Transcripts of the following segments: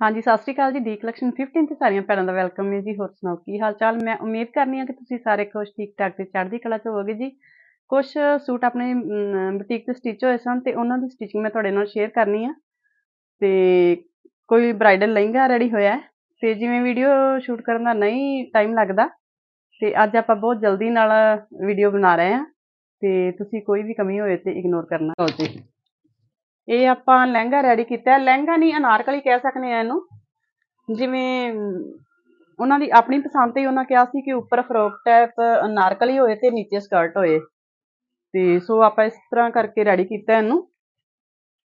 ਹਾਂਜੀ, ਸਤਿ ਸ਼੍ਰੀ ਅਕਾਲ ਜੀ। ਡੀ ਕਲੈਕਸ਼ਨ 15 ਤੇ ਸਾਰੀਆਂ ਭੈਣਾਂ ਦਾ ਵੈਲਕਮ ਹੈ ਜੀ। ਹੋਰ ਸੁਣਾਓ, ਕੀ ਹਾਲ ਚਾਲ? ਮੈਂ ਉਮੀਦ ਕਰਨੀ ਆ ਕਿ ਤੁਸੀਂ ਸਾਰੇ ਖੁਸ਼ ਠੀਕ ਠਾਕ ਤੇ ਚੜ੍ਹਦੀ ਕਲਾ 'ਚ ਹੋਵੋਗੇ ਜੀ। ਕੁਝ ਸੂਟ ਆਪਣੇ ਬੁਟੀਕ ਤੇ ਸਟਿਚ ਹੋਏ ਸਨ ਤੇ ਉਹਨਾਂ ਦੀ ਸਟਿਚਿੰਗ ਮੈਂ ਤੁਹਾਡੇ ਨਾਲ ਸ਼ੇਅਰ ਕਰਨੀ ਆ। ਤੇ ਕੋਈ ਬ੍ਰਾਈਡਲ ਲਹਿੰਗਾ ਰੈਡੀ ਹੋਇਆ ਹੈ ਤੇ ਜਿਵੇਂ ਵੀਡੀਓ ਸ਼ੂਟ ਕਰਨ ਦਾ ਨਹੀਂ ਟਾਈਮ ਲੱਗਦਾ, ਤੇ ਅੱਜ ਆਪਾਂ ਬਹੁਤ ਜਲਦੀ ਨਾਲ ਵੀਡੀਓ ਬਣਾ ਰਹੇ ਹਾਂ ਤੇ ਤੁਸੀਂ ਕੋਈ ਵੀ ਕਮੀ ਹੋਏ ਤੇ ਇਗਨੋਰ ਕਰਨਾ। ਲਓ ਜੀ। ਇਹ ਆਪਾਂ ਲਹਿੰਗਾ ਰੈਡੀ ਕੀਤਾ ਹੈ। ਲਹਿੰਗਾ ਨਹੀਂ, ਅਨਾਰਕਲੀ ਕਹਿ ਸਕਦੇ ਆ ਇਹਨੂੰ। ਜਿਵੇਂ ਉਹਨਾਂ ਦੀ ਆਪਣੀ ਪਸੰਦ ਤੇ ਉਹਨਾਂ ਕਿਹਾ ਸੀ ਕਿ ਉੱਪਰ ਫਰੋਕ ਟਾਈਪ ਅਨਾਰਕਲੀ ਹੋਏ ਤੇ ਨੀਚੇ ਸਕਰਟ ਹੋਏ। ਤੇ ਸੋ ਆਪਾਂ ਇਸ ਤਰ੍ਹਾਂ ਕਰਕੇ ਰੈਡੀ ਕੀਤਾ ਇਹਨੂੰ।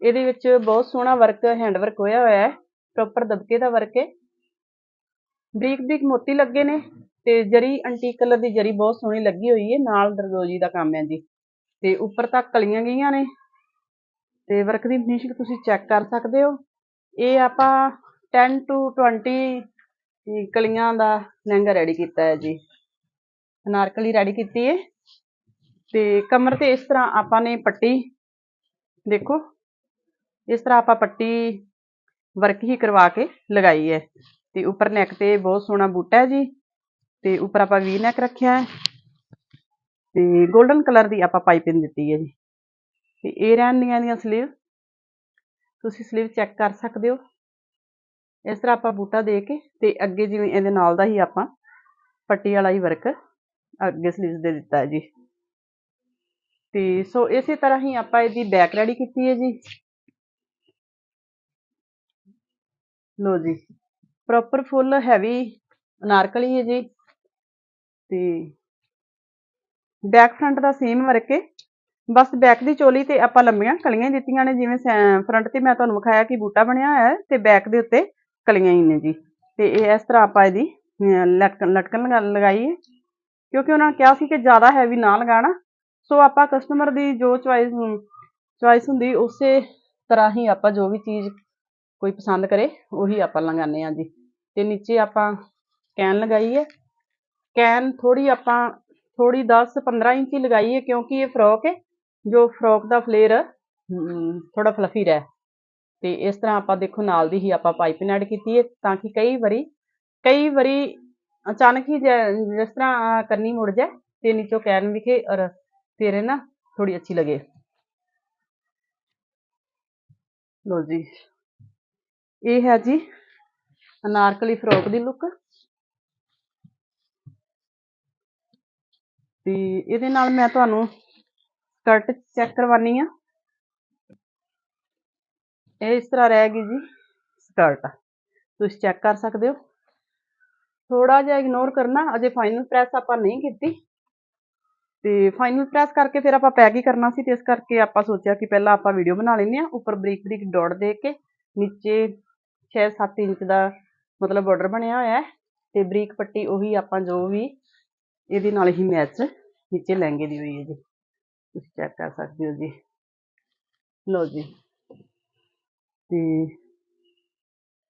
ਇਹਦੇ ਵਿੱਚ ਬਹੁਤ ਸੋਹਣਾ ਵਰਕ ਹੈਂਡ ਵਰਕ ਹੋਇਆ ਹੋਇਆ ਹੈ। ਪ੍ਰੋਪਰ ਦਬਕੇ ਦਾ ਵਰਕ ਹੈ। ਬਰੀਕ ਬਰੀਕ ਮੋਤੀ ਲੱਗੇ ਨੇ ਤੇ ਜਰੀ ਐਂਟੀਕ ਕਲਰ ਦੀ ਜਰੀ ਬਹੁਤ ਸੋਹਣੀ ਲੱਗੀ ਹੋਈ ਹੈ। ਨਾਲ ਦਰਦੋਜੀ ਦਾ ਕੰਮ ਹੈ ਜੀ। ਤੇ ਉੱਪਰ ਤੱਕ ਕਲੀਆਂ ਗਈਆਂ ਨੇ। ਤੇ ਵਰਕ ਦੀ ਫਿਨਿਸ਼ਿੰਗ ਤੁਸੀਂ ਚੈੱਕ ਕਰ ਸਕਦੇ ਹੋ। ਇਹ ਆਪਾਂ 10 ਟੂ 20 ਕਲੀਆਂ ਦਾ ਲਹਿੰਗਾ ਰੈਡੀ ਕੀਤਾ ਹੈ ਜੀ। ਅਨਾਰਕਲੀ ਰੈਡੀ ਕੀਤੀ ਹੈ ਤੇ ਕਮਰ ਤੇ ਇਸ ਤਰ੍ਹਾਂ ਆਪਾਂ ਨੇ ਪੱਟੀ, ਦੇਖੋ, ਇਸ ਤਰ੍ਹਾਂ ਆਪਾਂ ਪੱਟੀ ਵਰਕ ਹੀ ਕਰਵਾ ਕੇ ਲਗਾਈ ਹੈ। ਤੇ ਉੱਪਰ ਨੈਕ ਤੇ ਬਹੁਤ ਸੋਹਣਾ ਬੂਟਾ ਹੈ ਜੀ। ਤੇ ਉੱਪਰ ਆਪਾਂ ਵੀ ਨੈਕ ਰੱਖਿਆ ਹੈ। ਤੇ 골ਡਨ ਕਲਰ ਦੀ ਆਪਾਂ ਪਾਈਪਿੰਗ ਦਿੱਤੀ ਹੈ ਜੀ। ਤੇ ਇਹ ਰਹਿੰਦੀਆਂ ਦੀਆਂ ਸਲੀਵ ਤੁਸੀਂ ਸਲੀਵ ਚੈੱਕ ਕਰ ਸਕਦੇ ਹੋ। ਇਸ ਤਰ੍ਹਾਂ ਆਪਾਂ ਬੂਟਾ ਦੇ ਕੇ ਤੇ ਅੱਗੇ ਜਿਵੇਂ ਇਹਦੇ ਨਾਲ ਦਾ ਹੀ ਆਪਾਂ ਪੱਟੀ ਵਾਲਾ ਹੀ ਵਰਕ ਅੱਗੇ ਸਲੀਵ ਦੇ ਦਿੱਤਾ ਹੈ ਜੀ। ਤੇ ਸੋ ਇਸੇ ਤਰ੍ਹਾਂ ਹੀ ਆਪਾਂ ਇਹਦੀ ਬੈਕ ਰੈਡੀ ਕੀਤੀ ਹੈ ਜੀ। ਲੋ ਜੀ ਪ੍ਰੋਪਰ ਫੁੱਲ ਹੈਵੀ ਅਨਾਰਕਲੀ ਹੈ ਜੀ। ਤੇ ਬੈਕ ਫਰੰਟ ਦਾ ਸੇਮ ਵਰਕ ਹੈ। ਬਸ ਬੈਕ ਦੀ ਚੋਲੀ ਤੇ ਆਪਾਂ ਲੰਮੀਆਂ ਕਲੀਆਂ ਦਿੱਤੀਆਂ ਨੇ, ਜਿਵੇਂ ਫਰੰਟ ਤੇ ਮੈਂ ਤੁਹਾਨੂੰ ਵਿਖਾਇਆ ਕਿ ਬੂਟਾ ਬਣਿਆ ਹੋਇਆ ਹੈ ਤੇ ਬੈਕ ਦੇ ਉੱਤੇ ਕਲੀਆਂ ਹੀ ਨੇ ਜੀ। ਤੇ ਇਹ ਇਸ ਤਰ੍ਹਾਂ ਆਪਾਂ ਇਹਦੀ ਲਟਕਣ ਲਟਕਣ ਲਗਾ- ਲਗਾਈ ਹੈ ਕਿਉਂਕਿ ਉਹਨਾਂ ਨੇ ਕਿਹਾ ਸੀ ਕਿ ਜ਼ਿਆਦਾ ਹੈਵੀ ਨਾ ਲਗਾਣਾ ਸੋ ਆਪਾਂ ਕਸਟਮਰ ਦੀ ਜੋ ਚੁਆਇਸ ਚੁਆਇਸ ਹੁੰਦੀ, ਉਸੇ ਤਰ੍ਹਾਂ ਹੀ ਆਪਾਂ ਜੋ ਵੀ ਚੀਜ਼ ਕੋਈ ਪਸੰਦ ਕਰੇ, ਉਹੀ ਆਪਾਂ ਲਗਾਉਂਦੇ ਹਾਂ ਜੀ। ਤੇ ਨੀਚੇ ਆਪਾਂ ਕੈਨ ਲਗਾਈ ਹੈ ਕੈਨ ਥੋੜੀ ਆਪਾਂ ਥੋੜੀ 10 15 ਇੰਚ ਹੀ ਲਗਾਈ ਹੈ ਕਿਉਂਕਿ ਇਹ ਫਰੋਕ ਹੈ। ਜੋ ਫਰੋਕ ਦਾ ਫਲੇਅਰ ਥੋੜਾ ਫਲਫੀ ਰਹਿ। ਤੇ ਇਸ ਤਰ੍ਹਾਂ ਆਪਾਂ ਦੇਖੋ ਨਾਲ ਦੀ ਹੀ ਆਪਾਂ ਪਾਈਪਿੰਗ ਐਡ ਕੀਤੀ ਹੈ ਤਾਂ ਕਿ ਕਈ ਵਾਰੀ ਕਈ ਵਾਰੀ ਅਚਾਨਕ ਹੀ ਜਿਸ ਤਰ੍ਹਾਂ ਕਰਨੀ ਮੁੜ ਜਾਏ, ਤੇ ਨੀਚੋਂ ਕੈਨ ਵਿਖੇ ਔਰ ਫਿਰ ਨਾ ਥੋੜੀ ਅੱਛੀ ਲਗੇ। ਲੋ ਜੀ। ਇਹ ਹੈ ਜੀ ਅਨਾਰਕਲੀ ਫਰੋਕ ਦੀ ਲੁੱਕ ਤੇ ਇਹਦੇ ਨਾਲ ਮੈਂ ਤੁਹਾਨੂੰ ਸਕਰਟ ਚੈੱਕ ਕਰਵਾਨੀ ਆ ਇਹ ਇਸ ਤਰ੍ਹਾਂ ਰਹਿ ਗਈ ਜੀ। ਸਕਰਟ ਤੁਸੀਂ ਚੈੱਕ ਕਰ ਸਕਦੇ ਹੋ। ਥੋੜਾ ਜਿਹਾ ਇਗਨੋਰ ਕਰਨਾ, ਅਜੇ ਫਾਈਨਲ ਪ੍ਰੈਸ ਆਪਾਂ ਨਹੀਂ ਕੀਤੀ। ਤੇ ਫਾਈਨਲ ਪ੍ਰੈਸ ਕਰਕੇ ਫਿਰ ਆਪਾਂ ਪੈਕ ਹੀ ਕਰਨਾ ਸੀ ਤੇ ਇਸ ਕਰਕੇ ਆਪਾਂ ਸੋਚਿਆ ਕਿ ਪਹਿਲਾਂ ਆਪਾਂ ਵੀਡੀਓ ਬਣਾ ਲੈਂਦੇ ਆ ਉੱਪਰ ਬਰੀਕ ਬਰੀਕ ਡਾਟ ਦੇ ਕੇ ਨੀਚੇ 6-7 ਇੰਚ ਦਾ ਮਤਲਬ ਬਾਰਡਰ ਬਣਿਆ ਹੋਇਆ ਹੈ ਤੇ ਬਰੀਕ ਪੱਟੀ ਉਹੀ ਆਪਾਂ ਜੋ ਵੀ ਇਹਦੇ ਨਾਲ ਹੀ ਮੈਚ ਨੀਚੇ ਲਹਿੰਗੇ ਦੀ ਹੋਈ ਹੈ ਜੀ। ਤੁਸੀਂ ਚੈੱਕ ਕਰ ਸਕਦੇ ਹੋ ਜੀ। ਲਓ ਜੀ। ਤੇ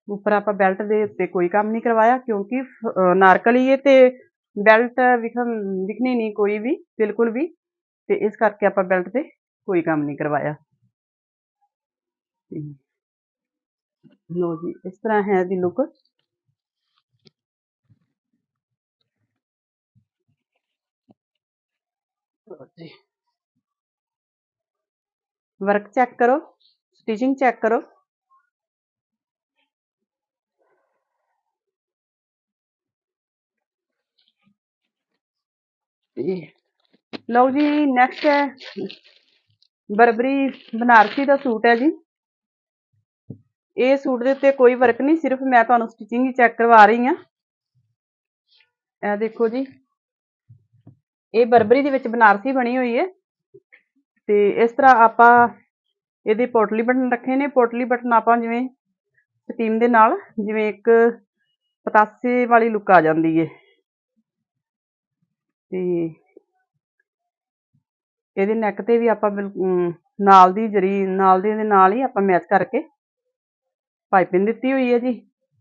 ਉੱਪਰ ਆਪਾਂ ਬੈਲਟ ਦੇ ਉੱਤੇ ਕੋਈ ਕੰਮ ਨਹੀਂ ਕਰਵਾਇਆ ਕਿਉਂਕਿ ਅਹ, ਨਾਰਕਲੀ ਹੈ ਤੇ ਬੈਲਟ ਵਿਖਣ ਦਿਖਣੀ ਨਹੀਂ ਕੋਈ ਵੀ ਬਿਲਕੁਲ ਵੀ। ਤੇ ਇਸ ਕਰਕੇ ਆਪਾਂ ਬੈਲਟ ਤੇ ਕੋਈ ਕੰਮ ਨਹੀਂ ਕਰਵਾਇਆ। ਲੋ ਜੀ ਇਸ ਤਰ੍ਹਾਂ ਹੈ ਦੀ ਲੁੱਕ ਜੀ। ਵਰਕ ਚੈੱਕ ਕਰੋ, ਸਟਿਚਿੰਗ ਚੈੱਕ ਕਰੋ। ਲਓ ਜੀ ਨੈਕਸਟ ਹੈ। ਬਰਬਰੀ ਬਨਾਰਸੀ ਦਾ ਸੂਟ ਹੈ ਜੀ। ਇਹ ਸੂਟ ਦੇ ਉੱਤੇ ਕੋਈ ਵਰਕ ਨਹੀਂ, ਸਿਰਫ ਮੈਂ ਤੁਹਾਨੂੰ ਸਟਿਚਿੰਗ ਹੀ ਚੈੱਕ ਕਰਵਾ ਰਹੀ ਹਾਂ। ਇਹ ਦੇਖੋ ਜੀ, ਇਹ ਬਰਬਰੀ ਦੇ ਵਿੱਚ ਬਨਾਰਸੀ ਬਣੀ ਹੋਈ ਹੈ। ਤੇ ਇਸ ਤਰ੍ਹਾਂ ਆਪਾਂ ਇਹਦੇ ਪੋਟਲੀ ਬਟਨ ਰੱਖੇ ਨੇ। ਪੋਟਲੀ ਬਟਨ ਆਪਾਂ ਜਿਵੇਂ ਸਟੀਮ ਦੇ ਨਾਲ ਜਿਵੇਂ ਇੱਕ ਪਤਾਸੇ ਵਾਲੀ ਲੁੱਕ ਆ ਜਾਂਦੀ ਹੈ ਤੇ ਇਹਦੇ ਨੈਕ ਤੇ ਵੀ ਆਪਾਂ ਬਿਲਕੁਲ ਨਾਲ ਦੀ ਜਰੀ, ਨਾਲ ਦੇ ਦੇ ਨਾਲ ਹੀ ਆਪਾਂ ਮੈਚ ਕਰਕੇ ਪਾਈਪਿੰਗ ਦਿੱਤੀ ਹੋਈ ਹੈ ਜੀ।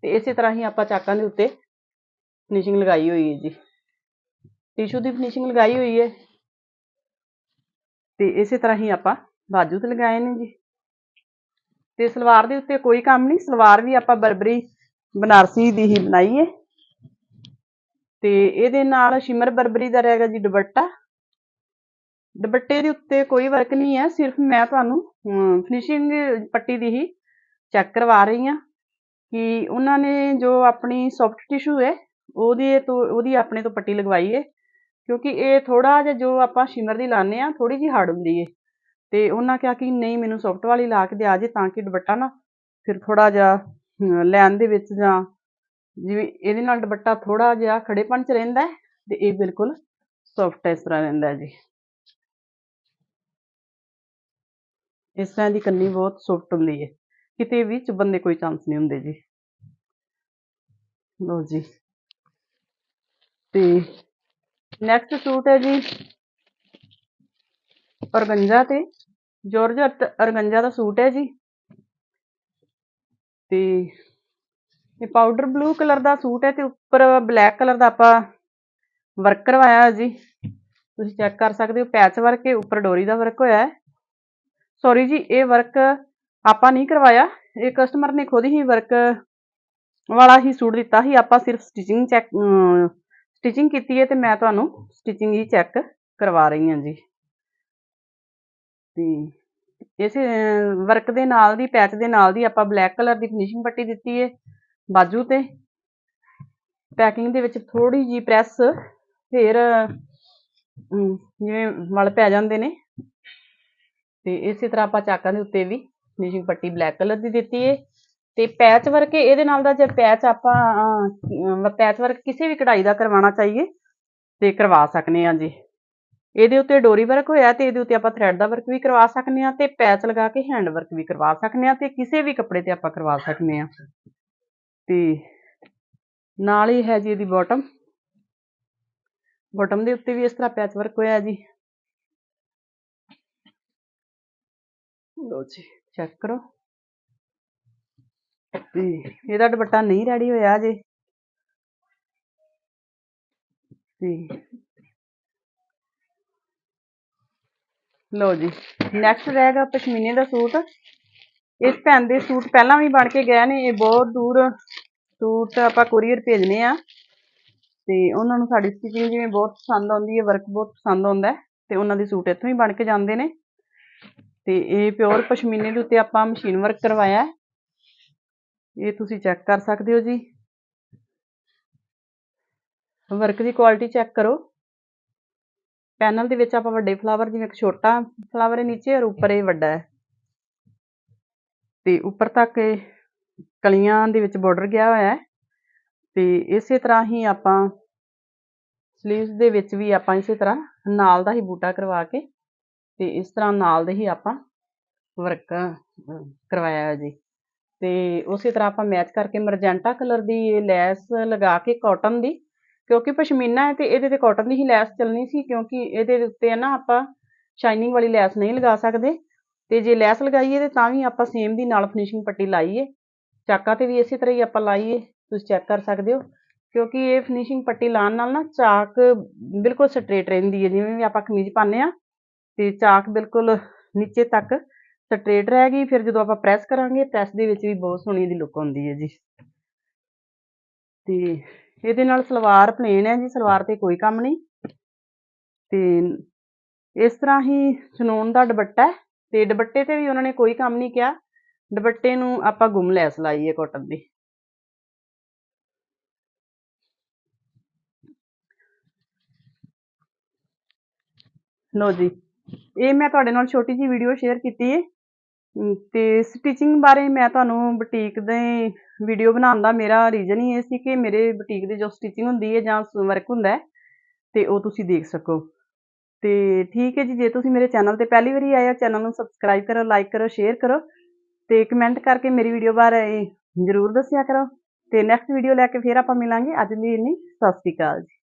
ਤੇ ਇਸੇ ਤਰ੍ਹਾਂ ਹੀ ਆਪਾਂ ਚਾਕਾਂ ਦੇ ਉੱਤੇ ਫਿਨਿਸ਼ਿੰਗ ਲਗਾਈ ਹੋਈ ਹੈ ਜੀ। ਟਿਸ਼ੂ ਦੀ ਫਿਨਿਸ਼ਿੰਗ ਲਗਾਈ ਹੋਈ ਹੈ ਤੇ ਇਸੇ ਤਰ੍ਹਾਂ ਹੀ ਆਪਾਂ ਬਾਜੂ ਤੇ ਲਗਾਏ ਨੇ ਜੀ। ਤੇ ਸਲਵਾਰ ਦੇ ਉੱਤੇ ਕੋਈ ਕੰਮ ਨਹੀਂ, ਸਲਵਾਰ ਵੀ ਆਪਾਂ ਬਰਬਰੀ ਬਨਾਰਸੀ ਦੀ ਹੀ ਬਣਾਈ ਏ। ਤੇ ਇਹਦੇ ਨਾਲ ਸ਼ਿਮਰ ਬਰਬਰੀ ਦਾ ਰਹੇਗਾ ਜੀ ਦੁਪੱਟਾ। ਦੁਪੱਟੇ ਦੇ ਉੱਤੇ ਕੋਈ ਵਰਕ ਨਹੀਂ ਹੈ, ਸਿਰਫ ਮੈਂ ਤੁਹਾਨੂੰ ਫਿਨਿਸ਼ਿੰਗ ਪੱਟੀ ਦੀ ਹੀ ਚੈੱਕ ਕਰਵਾ ਰਹੀ ਹਾਂ ਕਿ ਉਹਨਾਂ ਨੇ ਜੋ ਆਪਣੀ ਸੌਫਟ ਟਿਸ਼ੂ ਹੈ, ਉਹਦੇ ਤੋਂ, ਉਹਦੀ ਆਪਣੇ ਤੋਂ ਪੱਟੀ ਲਗਵਾਈ ਹੈ। ਕਿਉਂਕਿ ਇਹ ਥੋੜਾ ਜਿਹਾ ਜੋ ਆਪਾਂ ਸ਼ਿਮਰ ਦੀ ਲਾਉਂਦੇ ਆ ਥੋੜੀ ਜਿਹੀ ਹਾਰਡ ਹੁੰਦੀ ਹੈ। ਤੇ ਉਹਨਾਂ ਕਿਹਾ ਕਿ ਨਹੀਂ, ਮੈਨੂੰ ਸੌਫਟ ਵਾਲੀ ਲਾ ਕੇ ਦਿਆ ਜੇ ਤਾਂ ਕਿ ਦੁਪੱਟਾ ਨਾ ਫਿਰ ਥੋੜਾ ਜਿਹਾ ਲੈਣ ਦੇ ਵਿੱਚ ਜਾਂ ਜਿਵੇਂ ਇਹਦੇ ਨਾਲ ਦੁਪੱਟਾ ਥੋੜਾ ਜਿਹਾ ਖੜੇਪਣ ਚ ਰਹਿੰਦਾ ਤੇ ਇਹ ਬਿਲਕੁਲ ਸੌਫਟ ਇਸ ਤਰ੍ਹਾਂ ਰਹਿੰਦਾ ਜੀ। ਇਸ ਤਰ੍ਹਾਂ ਦੀ ਕੰਨੀ ਬਹੁਤ ਸੌਫਟ ਹੁੰਦੀ ਹੈ। ਕਿਤੇ ਵੀ ਚੁੱਭਣ ਦੇ ਕੋਈ ਚਾਂਸ ਨਹੀਂ ਹੁੰਦੇ ਜੀ। ਲਓ ਜੀ। ਤੇ ਨੈਕਸਟ ਸੂਟ ਹੈ ਜੀ। ਔਰਗੰਜਾ ਤੇ ਜਾਰਜਟ ਅਰਗੰਜਾ ਦਾ ਸੂਟ ਹੈ ਜੀ। ਤੇ ਇਹ ਪਾਊਡਰ ਬਲੂ ਕਲਰ ਦਾ ਸੂਟ ਹੈ ਤੇ ਉੱਪਰ ਬਲੈਕ ਕਲਰ ਦਾ ਆਪਾਂ ਵਰਕ ਕਰਵਾਇਆ ਜੀ। ਤੁਸੀਂ ਚੈੱਕ ਕਰ ਸਕਦੇ ਹੋ ਪੈਚ ਵਰਕ ਹੈ, ਉੱਪਰ ਡੋਰੀ ਦਾ ਵਰਕ ਹੋਇਆ ਹੈ। ਸੌਰੀ ਜੀ, ਇਹ ਵਰਕ ਆਪਾਂ ਨਹੀਂ ਕਰਵਾਇਆ। ਇਹ ਕਸਟਮਰ ਨੇ ਖੁਦ ਹੀ ਵਰਕ ਵਾਲਾ ਹੀ ਸੂਟ ਦਿੱਤਾ ਸੀ। ਆਪਾਂ ਸਿਰਫ ਸਟਿਚਿੰਗ ਚੈੱਕ ਸਟਿਚਿੰਗ ਕੀਤੀ ਹੈ ਤੇ ਮੈਂ ਤੁਹਾਨੂੰ ਸਟਿਚਿੰਗ ਹੀ ਚੈੱਕ ਕਰਵਾ ਰਹੀ ਹਾਂ ਜੀ। ਤੇ ਇਸ ਵਰਕ ਦੇ ਨਾਲ ਦੀ, ਪੈਚ ਦੇ ਨਾਲ ਦੀ ਆਪਾਂ ਬਲੈਕ ਕਲਰ ਦੀ ਫਿਨਿਸ਼ਿੰਗ ਪੱਟੀ ਦਿੱਤੀ ਹੈ ਬਾਜੂ ਤੇ। ਪੈਕਿੰਗ ਦੇ ਵਿੱਚ ਥੋੜੀ ਜੀ ਪ੍ਰੈਸ ਫਿਰ ਜਿਵੇਂ ਵਲ ਪੈ ਜਾਂਦੇ ਨੇ। ਤੇ ਇਸੇ ਤਰ੍ਹਾਂ ਆਪਾਂ ਚਾਕਾਂ ਦੇ ਉੱਤੇ ਵੀ ਫਿਨਿਸ਼ਿੰਗ ਪੱਟੀ ਬਲੈਕ ਕਲਰ ਦੀ ਦਿੱਤੀ ਹੈ ਤੇ ਪੈਚ ਵਰਕ ਇਹਦੇ ਨਾਲ ਦਾ ਜੇ ਪੈਚ ਆਪਾਂ ਪੈਚ ਵਰਕ ਕਿਸੇ ਵੀ ਕਢਾਈ ਦਾ ਕਰਵਾਉਣਾ ਚਾਹੀਏ, ਤੇ ਕਰਵਾ ਸਕਨੇ ਆ ਜੀ। ਇਹਦੇ ਉੱਤੇ ਡੋਰੀ ਵਰਕ ਹੋਇਆ ਤੇ ਇਹਦੇ ਉੱਤੇ ਆਪਾਂ ਥ੍ਰੈਡ ਦਾ ਵਰਕ ਵੀ ਕਰਵਾ ਸਕਦੇ ਆ ਤੇ ਪੈਚ ਲਗਾ ਕੇ ਹੈਂਡ ਵਰਕ ਵੀ ਕਰਵਾ ਸਕਦੇ ਆ ਤੇ ਕਿਸੇ ਵੀ ਕੱਪੜੇ ਤੇ ਆਪਾਂ ਕਰਵਾ ਸਕਨੇ ਆ। ਤੇ ਨਾਲ ਹੀ ਹੈ ਜੀ ਇਹਦੀ ਬਾਟਮ ਬਾਟਮ ਦੇ ਉੱਤੇ ਵੀ ਇਸ ਤਰ੍ਹਾਂ ਪੈਚ ਵਰਕ ਹੋਇਆ ਜੀ। ਲੋ ਜੀ ਚੈੱਕ ਕਰੋ। ਤੇ ਇਹਦਾ ਦੁਪੱਟਾ ਨਹੀਂ ਰੈਡੀ ਹੋਇਆ ਅਜੇ ਤੇ ਲਓ ਜੀ ਨੈਕਸਟ ਰਹੇਗਾ ਪਸ਼ਮੀਨੇ ਦਾ ਸੂਟ। ਇਸ ਭੈਣ ਦੇ ਸੂਟ ਪਹਿਲਾਂ ਵੀ ਬਣ ਕੇ ਗਏ ਨੇ, ਇਹ ਬਹੁਤ ਦੂਰ ਸੂਟ ਆਪਾਂ ਕੁਰੀਅਰ ਭੇਜਨੇ ਆ। ਤੇ ਉਹਨਾਂ ਨੂੰ ਸਾਡੀ ਸਟਿਚਿੰਗ ਜਿਵੇਂ ਬਹੁਤ ਪਸੰਦ ਆਉਂਦੀ ਹੈ ਵਰਕ ਬਹੁਤ ਪਸੰਦ ਆਉਂਦਾ ਹੈ, ਤੇ ਉਹਨਾਂ ਦੇ ਸੂਟ ਇੱਥੋਂ ਹੀ ਬਣ ਕੇ ਜਾਂਦੇ ਨੇ। ਤੇ ਇਹ ਪਿਓਰ ਪਸ਼ਮੀਨੇ ਦੇ ਉੱਤੇ ਆਪਾਂ ਮਸ਼ੀਨ ਵਰਕ ਕਰਵਾਇਆ ਇਹ ਤੁਸੀਂ ਚੈੱਕ ਕਰ ਸਕਦੇ ਹੋ ਜੀ। ਵਰਕ ਦੀ ਕੁਆਲਿਟੀ ਚੈੱਕ ਕਰੋ। ਪੈਨਲ ਦੇ ਵਿੱਚ ਆਪਾਂ ਵੱਡੇ ਫਲਾਵਰ ਜਿਵੇਂ ਇੱਕ ਛੋਟਾ ਫਲਾਵਰ ਹੈ ਨੀਚੇ ਔਰ ਉੱਪਰ ਇਹ ਵੱਡਾ ਹੈ। ਤੇ ਉੱਪਰ ਤੱਕ ਇਹ ਕਲੀਆਂ ਦੇ ਵਿੱਚ ਬਾਰਡਰ ਗਿਆ ਹੋਇਆ ਹੈ। ਤੇ ਇਸੇ ਤਰ੍ਹਾਂ ਹੀ ਆਪਾਂ ਸਲੀਵਸ ਦੇ ਵਿੱਚ ਵੀ ਆਪਾਂ ਇਸੇ ਤਰ੍ਹਾਂ ਨਾਲ ਦਾ ਹੀ ਬੂਟਾ ਕਰਵਾ ਕੇ ਤੇ ਇਸ ਤਰ੍ਹਾਂ ਨਾਲ ਦੇ ਹੀ ਆਪਾਂ ਵਰਕ ਕਰਵਾਇਆ ਹੈ ਜੀ। ਤੇ ਉਸੇ ਤਰ੍ਹਾਂ ਆਪਾਂ ਮੈਚ ਕਰਕੇ ਮਰਜੈਂਟਾ ਕਲਰ ਦੀ ਲੈਸ ਲਗਾ ਕੇ ਕਾਟਨ ਦੀ ਕਿਉਂਕਿ ਪਸ਼ਮੀਨਾ ਹੈ ਤੇ ਇਹਦੇ ਤੇ ਕਾਟਨ ਦੀ ਹੀ ਲੈਸ ਚੱਲਣੀ ਸੀ ਕਿਉਂਕਿ ਇਹਦੇ ਉੱਤੇ ਨਾ ਆਪਾਂ ਸ਼ਾਈਨਿੰਗ ਵਾਲੀ ਲੈਸ ਨਹੀਂ ਲਗਾ ਸਕਦੇ। ਤੇ ਜੇ ਲੈਸ ਲਗਾਈਏ ਤੇ ਤਾਂ ਵੀ ਆਪਾਂ ਸੇਮ ਦੀ ਨਾਲ ਫਿਨਿਸ਼ਿੰਗ ਪੱਟੀ ਲਾਈਏ। ਚਾਕਾਂ ਤੇ ਵੀ ਇਸੇ ਤਰ੍ਹਾਂ ਹੀ ਆਪਾਂ ਲਾਈਏ, ਤੁਸੀਂ ਚੈੱਕ ਕਰ ਸਕਦੇ ਹੋ। ਕਿਉਂਕਿ ਇਹ ਫਿਨਿਸ਼ਿੰਗ ਪੱਟੀ ਲਾਉਣ ਨਾਲ ਨਾ ਚਾਕ ਬਿਲਕੁਲ ਸਟ੍ਰੇਟ ਰਹਿੰਦੀ ਹੈ, ਜਿਵੇਂ ਵੀ ਆਪਾਂ ਕਮੀਜ਼ ਪਾਉਂਦੇ ਆ ਤੇ ਚਾਕ ਬਿਲਕੁਲ ਨੀਚੇ ਤੱਕ ਸਟ੍ਰੇਟ ਰਹੇਗੀ ਫਿਰ ਜਦੋਂ ਆਪਾਂ ਪ੍ਰੈਸ ਕਰਾਂਗੇ ਪ੍ਰੈਸ ਦੇ ਵਿੱਚ ਵੀ ਬਹੁਤ ਸੋਹਣੀ ਦੀ ਲੁੱਕ ਆਉਂਦੀ ਹੈ ਜੀ। ਤੇ ਇਹਦੇ ਨਾਲ ਸਲਵਾਰ ਪਲੇਨ ਹੈ ਜੀ, ਸਲਵਾਰ ਤੇ ਕੋਈ ਕੰਮ ਨਹੀਂ। ਤੇ ਇਸ ਤਰ੍ਹਾਂ ਹੀ ਸਨੂਨ ਦਾ ਦੁਪੱਟਾ ਹੈ ਤੇ ਦੁਪੱਟੇ ਤੇ ਵੀ ਉਹਨਾਂ ਨੇ ਕੋਈ ਕੰਮ ਨਹੀਂ ਕਿਹਾ। ਦੁਪੱਟੇ ਨੂੰ ਆਪਾਂ ਗੁੰਮ ਲੈਸ ਲਾਈ ਹੈ ਕਾਟਨ ਦੀ। ਲੋ ਜੀ, ਇਹ ਮੈਂ ਤੁਹਾਡੇ ਨਾਲ ਛੋਟੀ ਜੀ ਵੀਡੀਓ ਸ਼ੇਅਰ ਕੀਤੀ ਹੈ ਤੇ ਸਟਿਚਿੰਗ ਬਾਰੇ ਮੈਂ ਤੁਹਾਨੂੰ ਬੁਟੀਕ ਦੇ ਵੀਡੀਓ ਬਣਾਉਣ ਦਾ ਮੇਰਾ ਰੀਜ਼ਨ ਹੀ ਇਹ ਸੀ ਕਿ ਮੇਰੇ ਬੁਟੀਕ ਦੇ ਜੋ ਸਟਿਚਿੰਗ ਹੁੰਦੀ ਹੈ ਜਾਂ ਵਰਕ ਹੁੰਦਾ ਹੈ, ਤੇ ਉਹ ਤੁਸੀਂ ਦੇਖ ਸਕੋ। ਤੇ ਠੀਕ ਹੈ ਜੀ, ਜੇ ਤੁਸੀਂ ਮੇਰੇ ਚੈਨਲ ਤੇ ਪਹਿਲੀ ਵਾਰੀ ਆਏ ਹੋ ਚੈਨਲ ਨੂੰ ਸਬਸਕ੍ਰਾਈਬ ਕਰੋ ਲਾਈਕ ਕਰੋ ਸ਼ੇਅਰ ਕਰੋ ਤੇ ਕਮੈਂਟ ਕਰਕੇ ਮੇਰੀ ਵੀਡੀਓ ਬਾਰੇ ਜ਼ਰੂਰ ਦੱਸਿਆ ਕਰੋ। ਤੇ ਨੈਕਸਟ ਵੀਡੀਓ ਲੈ ਕੇ ਫੇਰ ਆਪਾਂ ਮਿਲਾਂਗੇ। ਅੱਜ ਲਈ ਇੰਨੀ, ਸਤਿ ਸ਼੍ਰੀ ਅਕਾਲ ਜੀ।